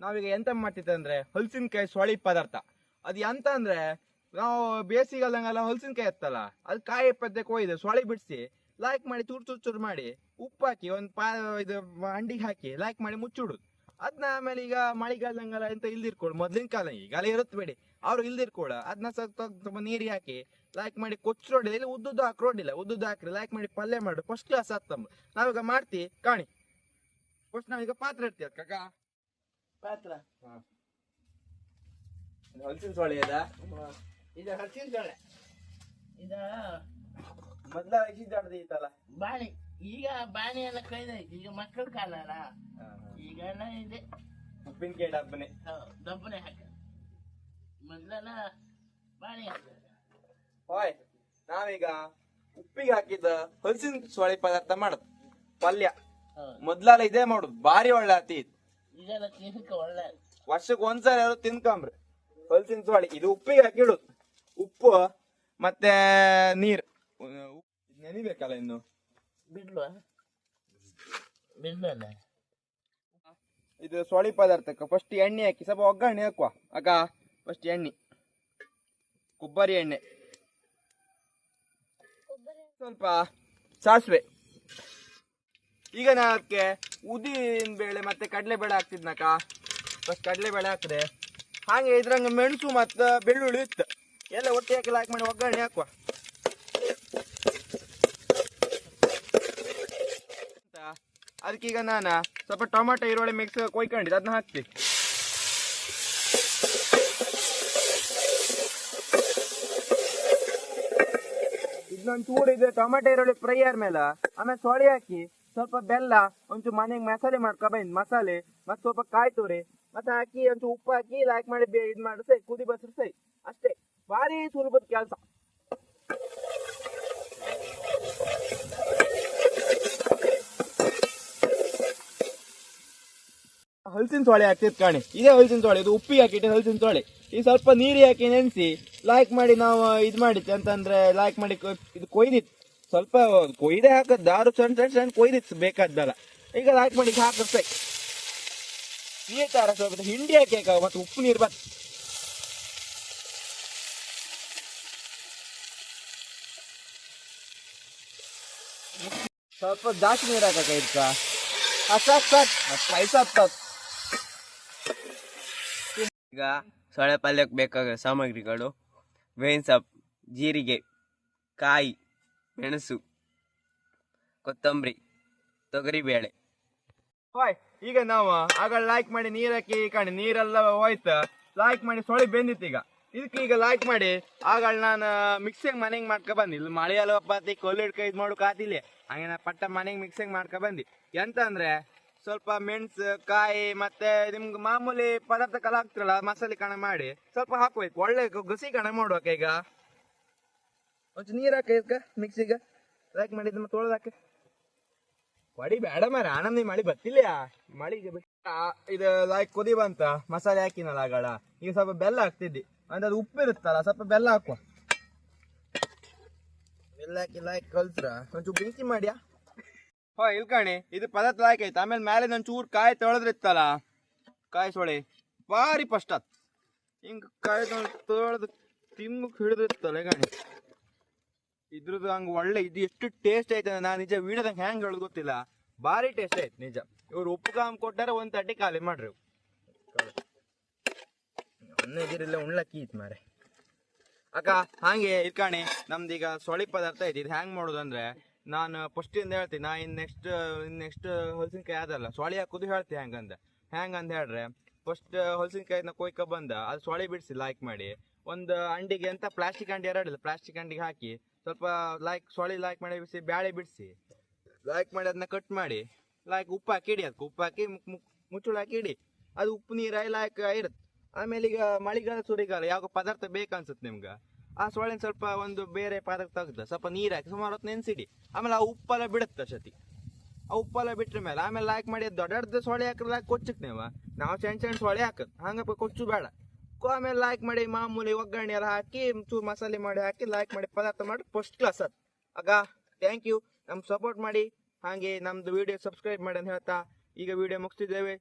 ನಾವೀಗ ಎಂತ ಮಾಡ್ತಿತ್ತಂದ್ರೆ ಹಲಸಿನಕಾಯಿ ಸೊಳಿ ಪದಾರ್ಥ. ಅದು ಎಂತ ಅಂದ್ರೆ, ನಾವು ಬೇಸಿಗೆಲ್ದಂಗೆಲ್ಲ ಹಲಸಿನಕಾಯಿ ಎತ್ತಲ್ಲ ಅದು ಕಾಯಿ ಪದ್ದೆ ಕೊಯ್ದು ಸೊಳಿ ಬಿಡಿಸಿ ಲೈಕ್ ಮಾಡಿ ಚೂರು ಚೂರು ಚೂರು ಮಾಡಿ ಉಪ್ಪು ಹಾಕಿ, ಒಂದು ಪಾ, ಇದು ಅಂಡಿಗೆ ಹಾಕಿ ಲೈಕ್ ಮಾಡಿ ಮುಚ್ಚಿಡು. ಅದನ್ನ ಆಮೇಲೆ ಈಗ ಮಳೆಗಾಲದಂಗೆಲ್ಲ ಎಂತ ಇಲ್ದಿರ್ಕೊಡು ಮೊದ್ಲಿನ ಕಾಲ ಈಗಲೇ ಇರುತ್ತೆ ಬೇಡಿ. ಅವ್ರು ಇಲ್ದಿರ್ಕೊಳ ಅದನ್ನ ಸ್ವಲ್ಪ ನೀರಿ ನೀರಿಗೆ ಹಾಕಿ ಲೈಕ್ ಮಾಡಿ ಕೊಚ್ಚರೋಡಿಲ್ಲ ಇಲ್ಲಿ, ಉದ್ದುದ್ದು ಹಾಕ್ರೋಡಿಲ್ಲ ಉದ್ದುದ್ದು ಹಾಕ್ರಿ ಲೈಕ್ ಮಾಡಿ ಪಲ್ಯ ಮಾಡು ಫಸ್ಟ್ ಕ್ಲಾಸ್ ಹತ್ತಂಬ ನಾವೀಗ ಮಾಡ್ತಿ, ಕಾಣಿ. ಫಸ್ಟ್ ನಾವೀಗ ಪಾತ್ರೆ ಇಡ್ತೀವಿ ಕಾಕ ಪಾತ್ರ? ಹಲಸಿನ ಸೊಳಿ ಅದ? ಇದು ಹಸಿರು ಜೋಳ ಇದ ಮೊದ್ಲ ಇದ್ದಲ್ಲ ಬಾಣಿ. ಈಗ ಬಾಣಿ ಎಲ್ಲ ಕೈದೈತಿ ಈಗ ಮಕ್ಕಳ ಕಾಲ ಅಲ್ಲ. ಈಗ ಎಲ್ಲ ಇದೆ. ಉಪ್ಪಿನಕಾಯಿ ಡಬ್ಬನೆ. ಡಬ್ಬನೆ ಹಾಕ ಮೊದ್ಲೆಲ್ಲ ಬಾಣಿ ಹಾಕ ಓಯ್ ನಾವೀಗ ಉಪ್ಪಿಗೆ ಹಾಕಿದ ಹಲಸಿನ ಸೊಳೆ ಪದಾರ್ಥ ಮಾಡುದು. ಪಲ್ಯ. ಮೊದ್ಲೆಲ್ಲ ಇದೇ ಮಾಡುದು. ಭಾರಿ ಒಳ್ಳೆ ಆತಿ ಇದೆಲ್ಲ ತಿನ್ನಕ ಒಳ್ಳೆ ವರ್ಷಕ್ಕೆ ಒಂದ್ಸಲ ಯಾರು ತಿನ್ಕೊಂಬ್ರಿ. ಹೊಲ್ಸಿನ ಸೋಳಿ ಇದು ಉಪ್ಪಿಗೆ ಹಾಕಿಡುದು ಉಪ್ಪು ಮತ್ತೆ ನೀರ್. ನೆನಿಬೇಕಲ್ಲ ಇನ್ನು? ಬಿಡ್ಲಲ್ಲ ಇದು ಸೊಳಿ ಪದಾರ್ಥಕ್ಕೆ ಫಸ್ಟ್ ಎಣ್ಣೆ ಹಾಕಿ ಸ್ವಲ್ಪ ಒಗ್ಗರಣೆ ಹಾಕುವ. ಅಕ್ಕ ಫಸ್ಟ್ ಎಣ್ಣೆ. ಕೊಬ್ಬರಿ ಎಣ್ಣೆ. ಸ್ವಲ್ಪ ಸಾಸಿವೆ. ಈಗ ನಾ ಅದಕ್ಕೆ ಉದ್ದಿನ ಬೇಳೆ ಮತ್ತೆ ಕಡಲೆ ಬೇಳೆ ಹಾಕ್ತಿದ್ನಕ್ಕ? ಫಸ್ಟ್ ಕಡಲೆ ಬೇಳೆ ಹಾಕಿದೆ. ಹಾಗೆ ಇದ್ರಂಗೆ ಮೆಣಸು ಮತ್ತು ಬೆಳ್ಳುಳ್ಳಿ ಇತ್ತು. ಎಲ್ಲ ಒಟ್ಟಿ ಹಾಕಿ ಲಾಕ್ ಮಾಡಿ ಒಗ್ಗರಣೆ ಹಾಕುವ. ಅದಕ್ಕೀಗ ನಾನು ಸ್ವಲ್ಪ ಟೊಮೆಟೊ, ಈರುಳ್ಳಿ ಮಿಕ್ಸ್ ಕೊಯ್ಕೊಂಡಿದ್ದೆ. ಅದನ್ನ ಹಾಕ್ತಿ ಇದನ್ನೊಂದು ಟೊಮೆಟೊ ಟೊಮಾಟೊ, ಈರುಳ್ಳಿ ಫ್ರೈ ಆದ್ಮೇಲೆ ಆಮೇಲೆ ಸೊಳಿ ಹಾಕಿ. ಸ್ವಲ್ಪ ಬೆಲ್ಲ, ಒಂಚೂರು ಮನೆಗೆ ಮಸಾಲೆ ಮಾಡ್ಕೊ ಮಸಾಲೆ, ಮತ್ತೆ ಸ್ವಲ್ಪ ಕಾಯಿ ತುರಿ, ಮತ್ತೆ ಹಾಕಿ ಒಂಚೂರು ಉಪ್ಪು ಹಾಕಿ ಲೈಕ್ ಮಾಡಿ ಇದು ಮಾಡಿ ಸೈ ಕುದಿ ಬಸ್ರು ಸೈ ಅಷ್ಟೇ. ಭಾರಿ ಸುಲಭದ ಕೆಲಸ. ಹಲಸಿನ ಸೋಳೆ ಹಾಕ್ತಿತ್ತು ಕಾಣಿ. ಇದೇ ಹಲಸಿನ ಸೋಳೆ ಇದು ಉಪ್ಪಿ ಹಾಕಿಟ್ಟು ಹಲಸಿನ ಸೋಳೆ ಈ ಸ್ವಲ್ಪ ನೀರು ಹಾಕಿ ನೆನೆಸಿ ಲಾಯ್ಕ್ ಮಾಡಿ ನಾವು ಇದು ಮಾಡಿತ್ತು ಅಂತಂದ್ರೆ ಲಾಯ್ಕ್ ಮಾಡಿ ಇದು ಕೊಯ್ದಿತ್ತು ಸ್ವಲ್ಪ ಕೊಯ್ದೆ ಹಾಕೋದು ದಾರು ಸಣ್ಣ ಸಣ್ಣ ಸಣ್ಣ ಕೊಯ್ದಿತ್ತು ಬೇಕಾದ್ದಲ್ಲ. ಈಗ ಹಾಕಿ ಮಾಡಿ ಹಾಕಿರ್ತೆ ನೀರು ತರ ಸ್ವಲ್ಪ ಹಿಂಡಿ ಹಾಕಿ ಮತ್ತು ಉಪ್ಪು ನೀರು ಬತ್ ಸ್ವಲ್ಪ ಜಾಸ್ತಿ ನೀರು ಹಾಕಕ್ಕ ಇರ್ತ ಸಾಕ್. ಸಾಕ್ ಸ್ಪೈಸ್ ಆಗ್ತದ ಈಗ ಸೊಳ್ಳೆ ಪಲ್ಯಕ್ಕೆ ಬೇಕಾದ ಸಾಮಗ್ರಿಗಳು, ಬೇವಿನ ಸೊಪ್ಪು, ಜೀರಿಗೆ, ಕಾಯಿ. ಮೆಣಸು, ಕೊತ್ತಂಬರಿ, ತೊಗರಿಬೇಳೆ. ಹೋಯ್ ಈಗ ನಾವು ಆಗ ಲೈಕ್ ಮಾಡಿ ನೀರ್ ಹಾಕಿ ಕಾಣಿ ನೀರೆಲ್ಲ ಹೋಯ್ತು ಲೈಕ್ ಮಾಡಿ ಸೊಳಿ ಬೆಂದಿತ್ತು ಈಗ. ಇದಕ್ಕೆ ಈಗ ಲೈಕ್ ಮಾಡಿ, ಆಗ ನಾನು ಮಿಕ್ಸಿಂಗ್ ಮನೆಗೆ ಮಾಡ್ಕೊ ಬಂದಿ. ಇಲ್ಲಿ ಮಳೆ ಎಲ್ಲ ಪಾತಿ ಕೊಲ್ಲಿ ಹಿಡ್ಕ ಇದು ಮಾಡೋಕೆ ಆತಿಲ್ಲ ಹಂಗೆ ನಾ ಪಟ್ಟ ಮನೆಗೆ ಮಿಕ್ಸಿಂಗ್ ಮಾಡ್ಕೊ ಬಂದಿ. ಎಂತ ಅಂದ್ರೆ ಸ್ವಲ್ಪ ಮೆಣಸು, ಕಾಯಿ ಮತ್ತೆ ನಿಮ್ಗೆ ಮಾಮೂಲಿ ಪದಾರ್ಥ ಕಲ ಹಾಕ್ತಿರಲ್ಲ, ಮಸಾಲೆ ಕಣ ಮಾಡಿ ಸ್ವಲ್ಪ ಹಾಕ್ಬೇಕು. ಒಳ್ಳೆ ಗುಸಿ ಕಣ ಮಾಡ್ಬೇಕು ಈಗ. ಒಂಚೂರು ನೀರು ಹಾಕ ಇದಕ್ಕೆ ಮಿಕ್ಸಿಗೆ ಲೈಕ್ ಮಾಡಿದ್ದು ತೊಳೆದಾಕೆ ಹೊಡಿ ಬೇಡ ಮಾರ ಆನಂದಿ ಮಳಿ ಬತ್ತಿಲ್ಲ ಮಳಿಗೆ ಇದು ಲೈಕ್ ಕುದಿ ಬಂತ ಮಸಾಲೆ ಹಾಕಿನಲ್ಲ ಆಗಳ ಈಗ ಸ್ವಲ್ಪ ಬೆಲ್ಲ ಹಾಕ್ತಿದ್ದಿ. ಅಂದ್ರೆ ಅದು ಉಪ್ಪು ಇರುತ್ತಲ್ಲ ಸ್ವಲ್ಪ ಬೆಲ್ಲ ಹಾಕುವ. ಬೆಲ್ಲ ಹಾಕಿ ಲೈಕ್ ಕಲ್ತ್ರ ಒಂಚೂರು ಬೆಂಕಿ ಮಾಡ್ಯಾ? ಹೋ ಇಲ್ಕಣಿ ಇದು ಪದಾರ್ಥ ಲೈಕ್ ಆಯ್ತು ಆಮೇಲೆ ಮೇಲೆ ನನ್ ಚೂರು ಕಾಯಿ ತೊಳೆದ್ರಿತ್ತಲ್ಲ ಕಾಯಿ ಸೊಳಿ. ಭಾರಿ ಫಸ್ಟ್ ಆತ್ ಹಿಂಗ್ ಕಾಯಿ ತೊಳೆದು ತಿಮ್ಮಕ್ಕೆ ಹಿಡಿದಿತ್ತಲ್ಲ ಗಾಣಿ ಇದ್ರದ್ದು ಹಂಗ ಒಳ್ಳೆ ಇದು ಎಷ್ಟು ಟೇಸ್ಟ್ ಐತೆ ನಾ ನಿಜ ವೀಡಿಯೋದ ಹ್ಯಾಂಗ್ ಹೇಳೋದು ಗೊತ್ತಿಲ್ಲ. ಭಾರಿ ಟೇಸ್ಟ್ ಐತೆ ನಿಜ. ಇವ್ರು ಉಪ್ಪು ಕಾಮ್ ಕೊಟ್ಟಾರ ಒಂದ್ ತಟ್ಟಿ ಖಾಲಿ ಮಾಡ್ರಿ ಅನ್ನದಿರಲ್ಲ ಉಣ್ಲಕ್ಕಿ ಇತ್ತು ಮಾರೆ ಅಕ್ಕ, ಹಾಗೆ ನಮ್ದು ಈಗ ಸೊಳಿ ಪದಾರ್ಥ ಐತಿ, ಇದು ಹ್ಯಾಂಗ್ ಮಾಡೋದು ಅಂದ್ರೆ ನಾನು ಫಸ್ಟ್ ಇಂದ ಹೇಳ್ತೀನಿ, ನಾ ಇನ್ ನೆಕ್ಸ್ಟ್ ಇನ್ ನೆಕ್ಸ್ಟ್ ಹೊಲಸಿನಕಾಯಿ ಅದಲ್ಲ ಸೊಳಿ ಹಾಕೋದು ಹೇಳ್ತೀನಿ ಹ್ಯಾಂಗಂದ. ಹೆಂಗ್ ಅಂತ ಹೇಳ್ರೆ ಫಸ್ಟ್ ಹೊಲಸಿನಕಾಯಿನ ಕೊಯ್ಕ ಬಂದ, ಅದು ಸೊಳಿ ಬಿಡಿಸಿ ಲೈಕ್ ಮಾಡಿ. ಒಂದು ಅಂಡಿಗೆ ಅಂತ ಪ್ಲಾಸ್ಟಿಕ್ ಅಂಡಿ ಎರಡಿಲ್ಲ ಪ್ಲಾಸ್ಟಿಕ್ ಅಂಡಿಗೆ ಹಾಕಿ ಸ್ವಲ್ಪ ಲೈಕ್ ಸೊಳಿ ಲೈಕ್ ಮಾಡಿ ಬಿಸಿ, ಬ್ಯಾಳೆ ಬಿಡಿಸಿ. ಲೈಕ್ ಮಾಡಿ ಅದನ್ನ ಕಟ್ ಮಾಡಿ ಲೈಕ್ ಉಪ್ಪು ಹಾಕಿ ಇಡಿ ಅದಕ್ಕೆ. ಉಪ್ಪು ಹಾಕಿ ಮುಚ್ಚುಳ ಹಾಕಿ ಇಡಿ. ಅದು ಉಪ್ಪು ನೀರಾಗಿ ಲೈಕ್ ಇರುತ್ತೆ ಆಮೇಲೆ ಈಗ ಮಳೆಗಾಲ ಸುರಿಗಾಲ ಯಾವ ಪದಾರ್ಥ ಬೇಕನ್ಸುತ್ತೆ ನಿಮ್ಗೆ. ಆ ಸೊಳೆನ ಸ್ವಲ್ಪ ಒಂದು ಬೇರೆ ಪದಾರ್ಥ ತೆಗ್ದು ಸ್ವಲ್ಪ ನೀರು ಹಾಕಿ ಸುಮಾರು ಹೊತ್ತು ನೆನೆಸಿಡಿ. ಆಮೇಲೆ ಆ ಉಪ್ಪೆಲ್ಲ ಬಿಡುತ್ತೆ ಸತಿ ಆ ಉಪ್ಪೆಲ್ಲ ಬಿಟ್ರ ಮೇಲೆ ಆಮೇಲೆ ಲೈಕ್ ಮಾಡಿ ದೊಡ್ಡ ದೊಡ್ಡ ಸೊಳ್ಳೆ ಹಾಕಿದ್ರೆ ಕೊಚ್ಚಕ್ ನೀವು. ನಾವು ಸಣ್ಣ ಸಣ್ಣ ಸೊಳ್ಳೆ ಹಾಕೋದು. ಹಂಗಪ್ಪ ಕೊಚ್ಚು ಬೇಡ. ಆಮೇಲೆ ಲೈಕ್ ಮಾಡಿ, ಮಾಮೂಲಿ ಒಗ್ಗರಣೆ ಎಲ್ಲ ಹಾಕಿ, ಚೂರು ಮಸಾಲೆ ಮಾಡಿ ಹಾಕಿ ಲೈಕ್ ಮಾಡಿ, ಪದಾರ್ಥ ಮಾಡಿ ಫಸ್ಟ್ ಕ್ಲಾಸ್ ಅದು. ಆಗ ಥ್ಯಾಂಕ್ ಯು ನಮ್ಗೆ ಸಪೋರ್ಟ್ ಮಾಡಿ. ಹಾಗೆ ನಮ್ದು ವಿಡಿಯೋ ಸಬ್ಸ್ಕ್ರೈಬ್ ಮಾಡಿ ಅಂತ ಹೇಳ್ತಾ, ಈಗ ವಿಡಿಯೋ ಮುಗಿಸ್ತಿದ್ದೇವೆ.